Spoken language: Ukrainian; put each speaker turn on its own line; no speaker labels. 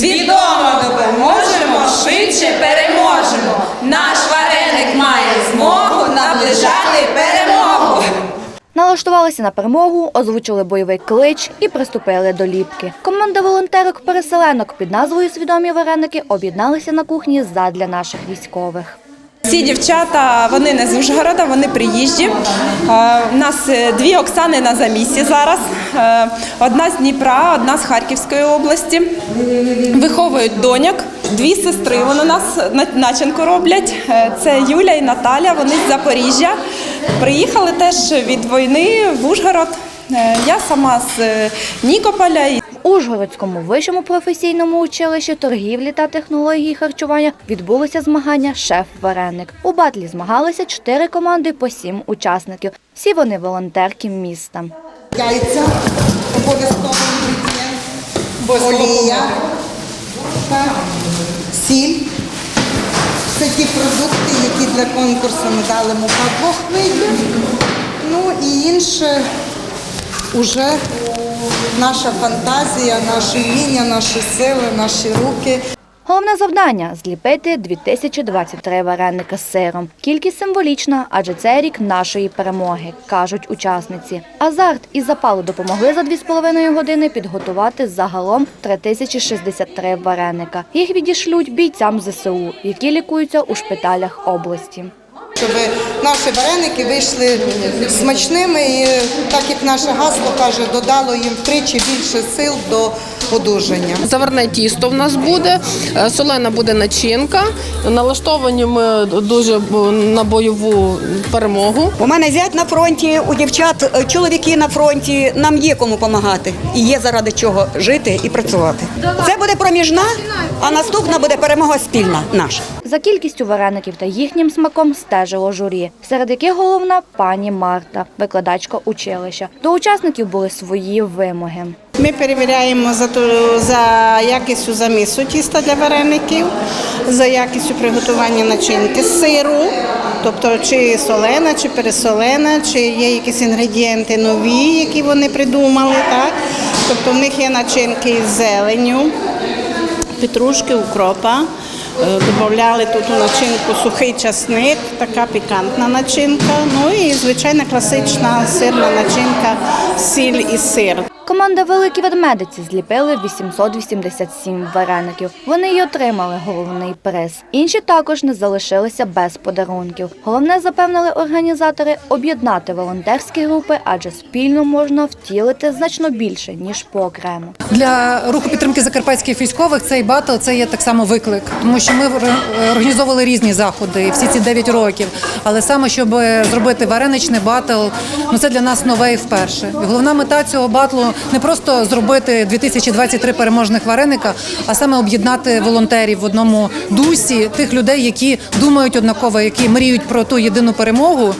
Свідомо допоможемо, швидше переможемо. Наш вареник має змогу наближати перемогу.
Налаштувалися на перемогу, озвучили бойовий клич і приступили до ліпки. Команда волонтерок-переселенок під назвою Свідомі вареники об'єдналися на кухні задля наших військових.
Ці дівчата вони не з Ужгорода, вони приїжджі. Е, У нас е, дві Оксани на замісі зараз. Е, Одна з Дніпра, одна з Харківської області. Виховують доньок. Дві сестри вони у нас начинку роблять. Е, Це Юля і Наталя. Вони з Запоріжжя. Приїхали теж від війни в Ужгород. Е, Я сама з е, Нікополя.
Ужгородському вищому професійному училищі торгівлі та технології харчування відбулися змагання Шеф-вареник. У батлі змагалися чотири команди по сім учасників. Всі вони волонтерки міста.
Яйця, обов'язково олія, так, сіль. Це ті продукти, які для конкурсу ми дали мука двох видів. Ну і інше вже наша фантазія, наші вміння, наші сили, наші руки.
Головне завдання зліпити 2023 вареника з сиром. Кількість символічна, адже це рік нашої перемоги, кажуть учасниці. Азарт і запал допомогли за 2,5 години підготувати загалом 3063 вареника. Їх відішлють бійцям ЗСУ, які лікуються у шпиталях області.
Щоб наші вареники вийшли смачними і, так як наше гасло каже, додало їм втричі більше сил до одужання.
Заварне тісто в нас буде, е, солена буде начинка. Налаштовані ми дуже на бойову перемогу.
У мене зять на фронті, у дівчат е, чоловіки на фронті. Нам є кому допомагати. І є заради чого жити і працювати. Це буде проміжна, а наступна буде перемога спільна наша.
За кількістю вареників та їхнім смаком стежило журі, серед яких головна пані Марта, викладачка училища. До учасників були свої вимоги.
Ми перевіряємо за, за якістю замісу тіста для вареників, за якістю приготування начинки сиру, тобто чи солена, чи пересолена, чи є якісь інгредієнти нові, які вони придумали. Так? Тобто в них є начинки із зеленю, петрушки, укропа. Е, Добавляли тут у начинку сухий часник, така пікантна начинка. Ну і звичайна класична сирна начинка, сіль і сир.
Команда Великі ведмедиці зліпили 887 вареників. Вони й отримали головний приз. Інші також не залишилися без подарунків. Головне запевнили організатори об'єднати волонтерські групи, адже спільно можна втілити значно більше ніж поокремо.
Для руху підтримки закарпатських військових цей батл це є так само виклик, тому що ми ор- організовували різні заходи всі ці 9 років. Але саме щоб зробити вареничний батл, ну це для нас нове і вперше. Головна мета цього батлу не просто зробити 2023 переможних вареника, а саме об'єднати волонтерів в одному дусі тих людей, які думають однаково, які мріють про ту єдину перемогу.